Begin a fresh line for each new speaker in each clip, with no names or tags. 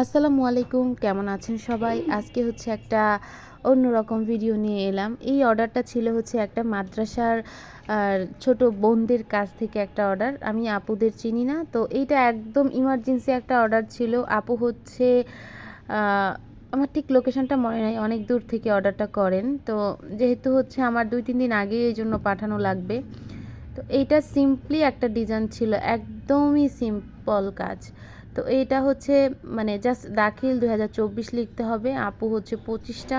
আসসালামু আলাইকুম, কেমন আছেন সবাই? আজকে হচ্ছে একটা অন্যরকম ভিডিও নিয়ে এলাম। এই অর্ডারটা ছিল হচ্ছে একটা মাদ্রাসার ছোট বোনদের কাছ থেকে একটা অর্ডার আমি আপুদের চিনি না, তো এইটা একদম ইমার্জেন্সি একটা অর্ডার ছিল। আপু হচ্ছে আমার ঠিক লোকেশনটা মনে নাই, অনেক দূর থেকে অর্ডারটা করেন। তো যেহেতু হচ্ছে আমার দুই, তিন দিন আগে এই জন্য পাঠানো লাগবে। তো এইটা সিম্পলি একটা ডিজাইন ছিল, একদমই সিম্পল কাজ। তো এইটা হচ্ছে মানে জাস্ট দাখিল দু হাজার চব্বিশ লিখতে হবে। আপু হচ্ছে পঁচিশটা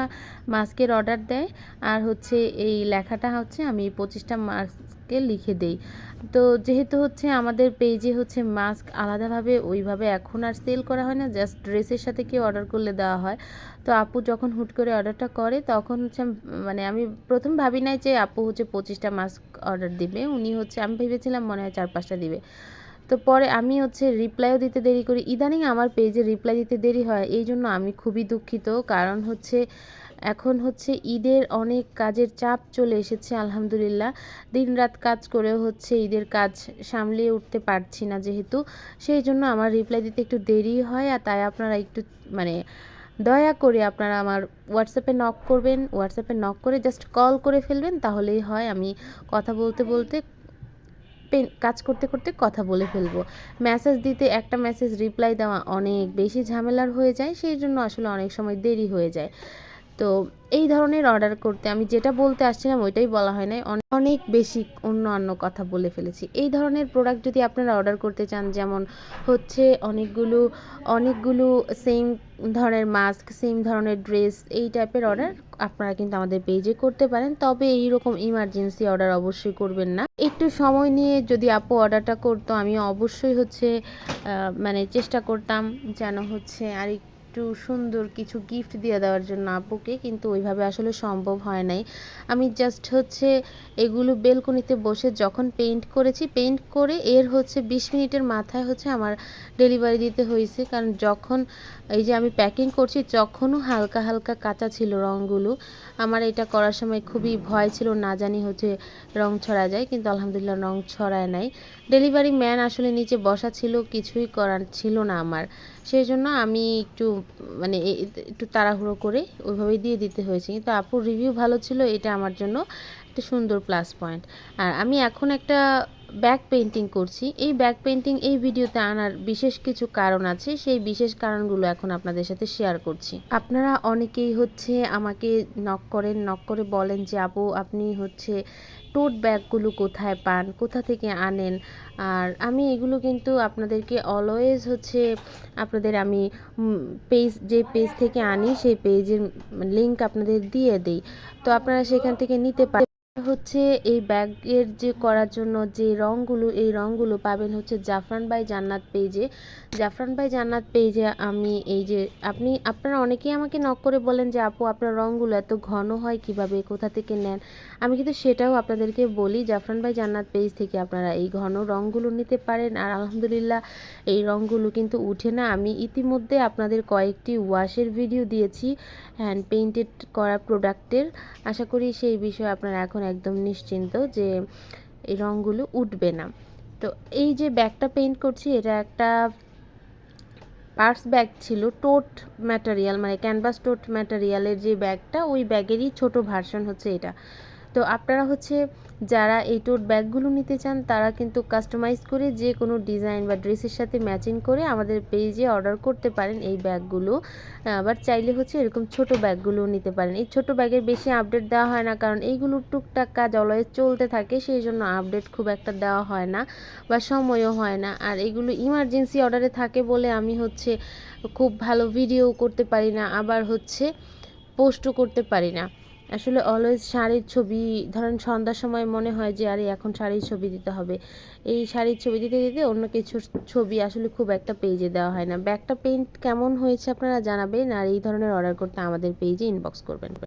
মাস্কের অর্ডার দেয়। আর হচ্ছে এই লেখাটা হচ্ছে আমি পঁচিশটা মাস্কে লিখে দেই। তো যেহেতু হচ্ছে আমাদের পেজে হচ্ছে মাস্ক আলাদাভাবে ওইভাবে এখন আর সেল করা হয় না জাস্ট ড্রেসের সাথে কি অর্ডার করলে দেওয়া হয়। তো আপু যখন হুট করে অর্ডারটা করে, তখন হচ্ছে মানে আমি প্রথম ভাবি নাই যে আপু হচ্ছে পঁচিশটা মাস্ক অর্ডার দিবে। উনি হচ্ছে, আমি ভেবেছিলাম মনে হয় চার পাঁচটা দিবে। তো পরে আমি হচ্ছে রিপ্লাইও দিতে দেরি করি। ইদানিং আমার পেজে রিপ্লাই দিতে দেরি হয়, এই জন্য আমি খুবই দুঃখিত। কারণ হচ্ছে, এখন হচ্ছে ঈদের অনেক কাজের চাপ চলে এসেছে, আলহামদুলিল্লাহ। দিনরাত কাজ করেও হচ্ছে ঈদের কাজ সামলিয়ে উঠতে পারছি না যেহেতু। সেই জন্য আমার রিপ্লাই দিতে একটু দেরি হয় আর তাই আপনারা একটু মানে দয়া করে আপনারা আমার হোয়াটসঅ্যাপে নক করবেন। হোয়াটসঅ্যাপে নক করে জাস্ট কল করে ফেলবেন, তাহলেই হয়। আমি কথা বলতে বলতে কাজ করতে করতে কথা বলে ফেলব। মেসেজ দিতে একটা মেসেজ রিপ্লাই দেওয়া অনেক বেশি ঝামেলার হয়ে যায়, সেই জন্য আসলে অনেক সময় দেরি হয়ে যায়। তো এই ধরনের অর্ডার করতে আমি যেটা বলতে আসছিলাম ওইটাই বলা হয় নাই। অনেক বেশি অন্য অন্য কথা বলে ফেলেছি। এই ধরনের প্রোডাক্ট যদি আপনারা অর্ডার করতে চান, যেমন হচ্ছে অনেকগুলো অনেকগুলো সেম ধরনের মাস্ক সেম ধরনের ড্রেস এই টাইপের অর্ডার আপনারা কিন্তু আমাদের পেজে করতে পারেন। তবে এই রকম ইমার্জেন্সি অর্ডার অবশ্যই করবেন না। একটু সময় নিয়ে যদি আপু অর্ডারটা করতো আমি অবশ্যই হচ্ছে মানে চেষ্টা করতাম যেন হচ্ছে আর একটু সুন্দর কিছু গিফট দিয়ে দেওয়ার জন্য আপুকে, কিন্তু ওইভাবে আসলে সম্ভব হয় নাই। আমি জাস্ট হচ্ছে এগুলো বেলকনিতে বসে যখন পেইন্ট করেছি পেইন্ট করে এর হচ্ছে বিশ মিনিটের মাথায় হচ্ছে আমার ডেলিভারি দিতে হয়েছে। কারণ যখন এই যে আমি প্যাকিং করছি, তখনও হালকা হালকা কাঁচা ছিল রঙগুলো আমার এটা করার সময় খুবই ভয় ছিল, না জানি হচ্ছে রং ছড়া যায়, কিন্তু আলহামদুলিল্লাহ রং ছড়ায় নাই। ডেলিভারি ম্যান আসলে নিচে বসা ছিল, কিছুই করার ছিল না আমার। সেই জন্য আমি একটু মানে একটু তাড়াহুড়ো করে ওইভাবেই দিয়ে দিতে হয়েছে। কিন্তু আপুর রিভিউ ভালো ছিল, এটা আমার জন্য একটা সুন্দর প্লাস পয়েন্ট আর আমি এখন একটা ব্যাক পেন্টিং করছি। এই ব্যাক পেন্টিং এই ভিডিওতে আনার বিশেষ কিছু কারণ আছে, সেই বিশেষ কারণগুলো এখন আপনাদের সাথে শেয়ার করছি। আপনারা অনেকেই হচ্ছে আমাকে নক করেন নক করে বলেন যে, আপু, আপনি হচ্ছে টোট ব্যাগগুলো কোথায় পান? কোথা থেকে আনেন? আর আমি এগুলো কিন্তু আপনাদেরকে অলওয়েজ হচ্ছে আপনাদের আমি পেজ যে পেজ থেকে আনি, সেই পেজের লিংক আপনাদের দিয়ে দিই। তো আপনারা সেখান থেকে নিতে পারেন। হচ্ছে এই ব্যাগের যে করার জন্য যে রঙগুলো এই রঙগুলো পাবেন হচ্ছে জাফরান বাই জান্নাত পেজে জাফরান বাই জান্নাত পেজে আমি এই যে, আপনি, আপনারা অনেকেই আমাকে নক করে বলেন যে, আপু, আপনার রঙগুলো এত ঘন হয় কীভাবে? কোথা থেকে নেন? আমি কিন্তু সেটাও আপনাদেরকে বলি, জাফরান ভাই জান্নাত পেজ থেকে আপনারা এই ঘন রঙগুলো নিতে পারেন। আর আলহামদুলিল্লাহ এই রঙগুলো কিন্তু উঠে না। আমি ইতিমধ্যে আপনাদের কয়েকটি ওয়াশের ভিডিও দিয়েছি হ্যান্ড পেইন্টেড করা প্রোডাক্টের আশা করি সেই বিষয়ে আপনারা এখন একদম নিশ্চিন্ত যে এই রঙগুলো উঠবে না। তো এই যে ব্যাগটা পেইন্ট করছি, এটা একটা পার্স ব্যাগ ছিল টোট ম্যাটেরিয়াল মানে ক্যানভাস টোট ম্যাটেরিয়ালের যে ব্যাগটা, ওই ব্যাগেরই ছোট ভার্সন হচ্ছে এটা। তো আপনারা হচ্ছে যারা এই টোট ব্যাগগুলো নিতে চান, তারা কিন্তু কাস্টমাইজ করে যে কোনো ডিজাইন বা ড্রেসের সাথে ম্যাচিং করে আমাদের পেজে অর্ডার করতে পারেন এই ব্যাগগুলো আবার চাইলে হচ্ছে এরকম ছোট ব্যাগগুলো নিতে পারেন। এই ছোট ব্যাগের বেশি আপডেট দেওয়া হয় না, কারণ এইগুলো টুকটাক কাজ অলওয়েজ চলতে থাকে, সেই জন্য আপডেট খুব একটা দেওয়া হয় না বা সময়ও হয় না। আর এগুলো ইমার্জেন্সি অর্ডারে থাকে বলে আমি হচ্ছে খুব ভালো ভিডিও করতে পারি না, আবার হচ্ছে পোস্টও করতে পারি না। আসলে অলওয়েজ শাড়ির ছবি, ধরেন সন্ধ্যার সময় মনে হয় যে, আরে, এখন শাড়ির ছবি দিতে হবে। এই শাড়ির ছবি দিতে দিতে অন্য কিছু ছবি আসলে খুব একটা পেজে দেওয়া হয় না। ব্যাকটা পেন্ট কেমন হয়েছে আপনারা জানাবেন, আর এই ধরনের অর্ডার করতে আমাদের পেজে ইনবক্স করবেন।